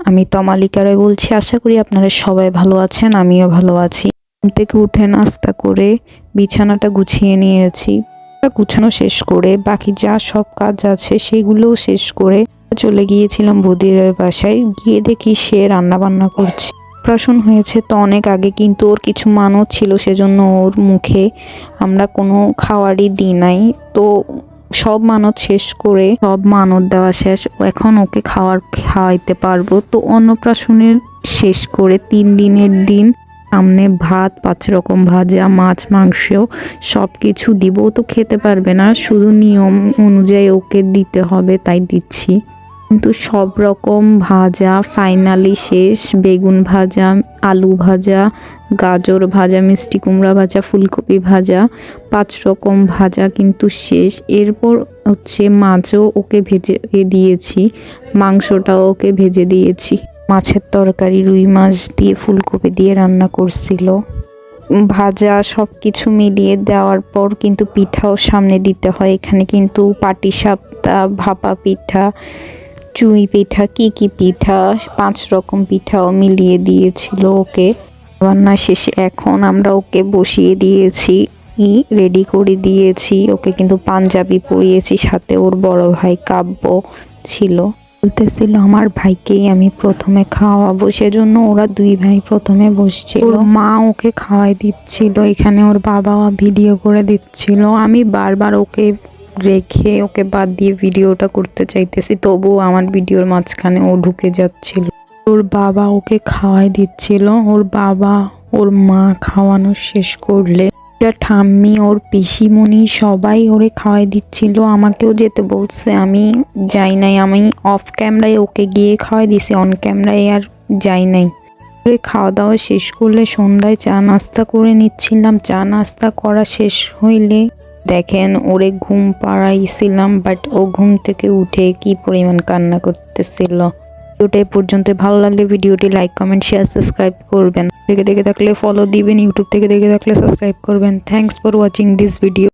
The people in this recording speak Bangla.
আমি তমালিকা রয় বলছি, আশা করি আপনারা সবাই ভালো আছেন, আমিও ভালো আছি। ঘুম থেকে উঠে নাস্তা করে বিছানাটা গুছিয়ে নিয়েছি। গুছানো শেষ করে বাকি যা সব কাজ আছে সেগুলোও শেষ করে চলে গিয়েছিলাম বদিরের বাসায়। গিয়ে দেখি সে রান্না বান্না করছে। অপারেশন হয়েছে তো অনেক আগে, কিন্তু ওর কিছু মানত ছিল, সেজন্য ওর মুখে আমরা কোনো খাওয়ারই দিই নাই। তো সব মানত শেষ করে সব মানত দেওয়া শেষ। এখন ওকে খাওয়ার খাওয়াইতে পারব। তো অন্নপ্রাশনের শেষ করে তিন দিনের দিন সামনে ভাত, পাঁচ রকম ভাজা, মাছ, মাংস সব কিছু দিব তো খেতে পারবে না। শুধু নিয়ম অনুযায়ী ওকে দিতে হবে, তাই দিচ্ছি। কিন্তু সব রকম ভাজা ফাইনালি শেষ। বেগুন ভাজা, আলু ভাজা গাজর ভাজা, মিষ্টি কুমড়া ভাজা, ফুলকপি ভাজা, পাঁচ রকম ভাজা কিন্তু শেষ। এরপর হচ্ছে মাছও ওকে ভেজে দিয়েছি, মাংসটাও ওকে ভেজে দিয়েছি। মাছের তরকারি, রুই মাছ দিয়ে ফুলকপি দিয়ে রান্না করছিল। ভাজা সব কিছু মিলিয়ে দেওয়ার পর কিন্তু পিঠাও সামনে দিতে হয়। এখানে কিন্তু পাটি সাপটা ভাপা পিঠা, চুই পিঠা, কি কি পিঠা, পাঁচ রকম পিঠাও মিলিয়ে দিয়েছিল ওকে। রান্না শেষে এখন আমরা ওকে বসিয়ে দিয়েছি রেডি করে দিয়েছি। ওকে কিন্তু পাঞ্জাবি পরিয়েছি, সাথে ওর বড় ভাই কাব্য ছিল। বলতেছিল, আমার ভাইকেই আমি প্রথমে খাওয়াবো। সেজন্য ওরা দুই ভাই প্রথমে বসছিল। মা ওকে খাওয়াই দিচ্ছিল, এখানে ওর বাবা ভিডিও করে দিচ্ছিল। আমি বারবার ওকে রেখে ওকে বাদ দিয়ে ভিডিওটা করতে চাইতেছি, তবুও আমার ভিডিওর মাঝখানে ও ঢুকে যাচ্ছিল। ওর বাবা ওকে খাওয়াই দিচ্ছিল। ওর বাবা ওর মা খাওয়ানো শেষ করলে। ঠাম্মি, ওর পিসিমণি সবাই ওরে খাওয়াই দিচ্ছিল। আমাকেও যেতে বলছে। আমি যাই নাই। আমি অফ ক্যামেরায় ওকে গিয়ে খাওয়াই দিছি। অন ক্যামেরায় আর যাই নাই। ওরে খাওয়া দাওয়া শেষ করলে সন্ধ্যায় চা নাস্তা করে নিচ্ছিলাম। চা নাস্তা করা শেষ হইলে দেখেন ওরে ঘুম পাড়াইছিলাম বাট ও ঘুম থেকে উঠে কি পরিমাণ কান্না করতেছিল। ভিডিওটা পর্যন্ত ভালো লাগলে ভিডিওটি লাইক কমেন্ট শেয়ার সাবস্ক্রাইব করবেন। দেখে দেখে থাকলে ফলো দিবেন ইউটিউব থেকে দেখে থাকলে সাবস্ক্রাইব করবেন। Thanks for watching this video